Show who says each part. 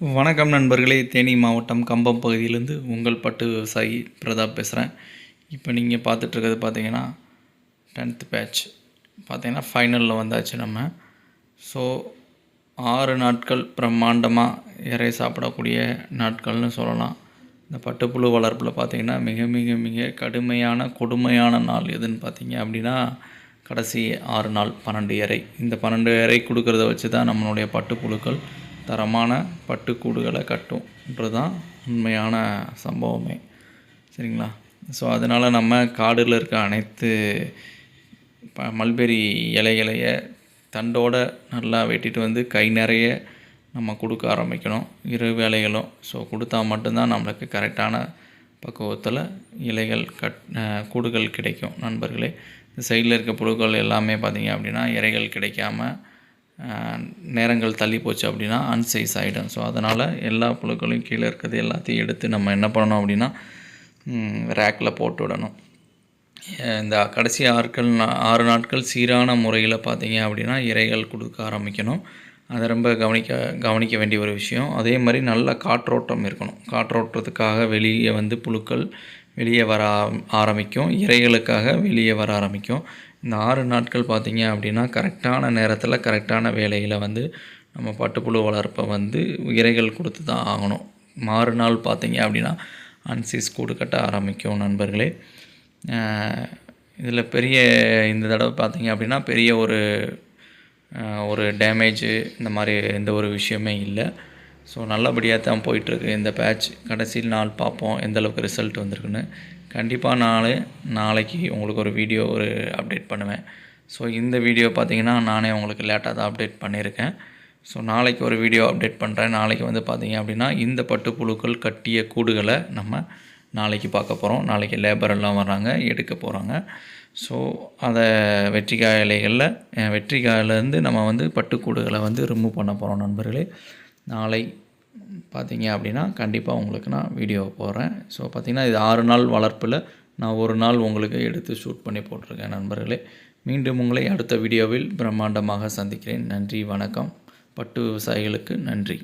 Speaker 1: வணக்கம் நண்பர்களே. தேனி மாவட்டம் கம்பம் பகுதியிலேருந்து உங்கள் பட்டு விவசாயி பிரதாப் பேசுகிறேன் இப்போ நீங்கள் பார்த்துட்ருக்கிறது பார்த்தீங்கன்னா டென்த்து பேட்ச் பார்த்தீங்கன்னா ஃபைனலில் வந்தாச்சு நம்ம. ஸோ ஆறு நாட்கள் பிரம்மாண்டமாக இறை சாப்பிடக்கூடிய நாட்கள்னு சொல்லலாம். இந்த பட்டுப்புழு வளர்ப்பில் பார்த்தீங்கன்னா மிக மிக மிக கடுமையான கொடுமையான நாள் எதுன்னு பார்த்தீங்க அப்படின்னா கடைசி ஆறு நாள் பன்னெண்டு இறை. இந்த பன்னெண்டு இறை கொடுக்குறத வச்சு தான் நம்மளுடைய பட்டுப்புழுக்கள் தரமான பட்டுக்கூடுகளை கட்டும்ன்றது தான் உண்மையான சம்பவமே. சரிங்களா? ஸோ அதனால் நம்ம காடில் இருக்க அனைத்து ப மல்பெரி இலைகளைய தண்டோட நல்லா வெட்டிட்டு வந்து கை நிறைய நம்ம கொடுக்க ஆரம்பிக்கணும். இரு வேலைகளும். ஸோ கொடுத்தா மட்டும்தான் நம்மளுக்கு கரெக்டான பக்குவத்தில் இலைகள் கட் கூடுகள் கிடைக்கும். நண்பர்களே இந்த சைடில் இருக்க புழுக்கள் எல்லாமே பார்த்திங்க அப்படின்னா இலைகள் கிடைக்காம நேரங்கள் தள்ளி போச்சு அப்படின்னா அன்சைஸ் ஆகிடும் ஸோ அதனால் எல்லா புழுக்களையும் கீழே இருக்கிறது எல்லாத்தையும் எடுத்து நம்ம என்ன பண்ணணும் அப்படின்னா ரேக்கில் போட்டு விடணும். இந்த கடைசி ஆட்கள் ஆறு நாட்கள் சீரான முறையில் பார்த்தீங்க அப்படின்னா இறைகள் கொடுக்க ஆரம்பிக்கணும். அதை ரொம்ப கவனிக்க கவனிக்க வேண்டிய ஒரு விஷயம். அதே மாதிரி நல்ல காற்றோட்டம் இருக்கணும். காற்றோட்டத்துக்காக வெளியே வந்து புழுக்கள் வெளியே வர ஆரம்பிக்கும். இறைகளுக்காக வெளியே வர ஆரம்பிக்கும். இந்த ஆறு நாட்கள் பார்த்திங்க அப்படின்னா கரெக்டான நேரத்தில் கரெக்டான வேலையில் வந்து நம்ம பட்டுப்புழு வளர்ப்பை வந்து இறைகள் கொடுத்து தான் ஆகணும். மறுநாள் பார்த்திங்க அப்படின்னா அன்சீஸ் கூடு கட்ட ஆரம்பிக்கும் நண்பர்களே. இதில் பெரிய இந்த தடவை பார்த்தீங்க அப்படின்னா பெரிய ஒரு ஒரு டேமேஜு இந்த மாதிரி எந்த ஒரு விஷயமே இல்லை. ஸோ நல்லபடியாக தான் போயிட்டுருக்கு இந்த பேட்ச் கடைசியில் நாள் பார்ப்போம் எந்த அளவுக்கு ரிசல்ட் வந்திருக்குன்னு. கண்டிப்பாக நான் நாளைக்கு உங்களுக்கு ஒரு வீடியோ ஒரு அப்டேட் பண்ணுவேன். ஸோ இந்த வீடியோ பார்த்தீங்கன்னா நானே உங்களுக்கு லேட்டாக தான் அப்டேட் பண்ணியிருக்கேன். ஸோ நாளைக்கு ஒரு வீடியோ அப்டேட் பண்ணுறேன் நாளைக்கு வந்து பார்த்தீங்க அப்படின்னா இந்த பட்டுப்புழுக்கள் கட்டிய கூடுகளை நம்ம நாளைக்கு பார்க்க போகிறோம் நாளைக்கு லேபர் எல்லாம் வர்றாங்க எடுக்க போகிறாங்க ஸோ அதை வெற்றிக்காய் இலைகளில் வெற்றிக்காயிலேருந்து நம்ம வந்து பட்டுக்கூடுகளை வந்து ரிமூவ் பண்ண போகிறோம் நண்பர்களே. நாளை பார்த்தீங்க அப்படின்னா கண்டிப்பாக உங்களுக்கு நான் வீடியோ போடுறேன். ஸோ பார்த்தீங்கன்னா இது ஆறு நாள் வளர்ப்பில் நான் ஒரு நாள் உங்களுக்கு எடுத்து ஷூட் பண்ணி போட்டிருக்கேன் நண்பர்களே. மீண்டும் உங்களை அடுத்த வீடியோவில் பிரம்மாண்டமாக சந்திக்கிறேன். நன்றி வணக்கம். பட்டு விவசாயிகளுக்கு நன்றி.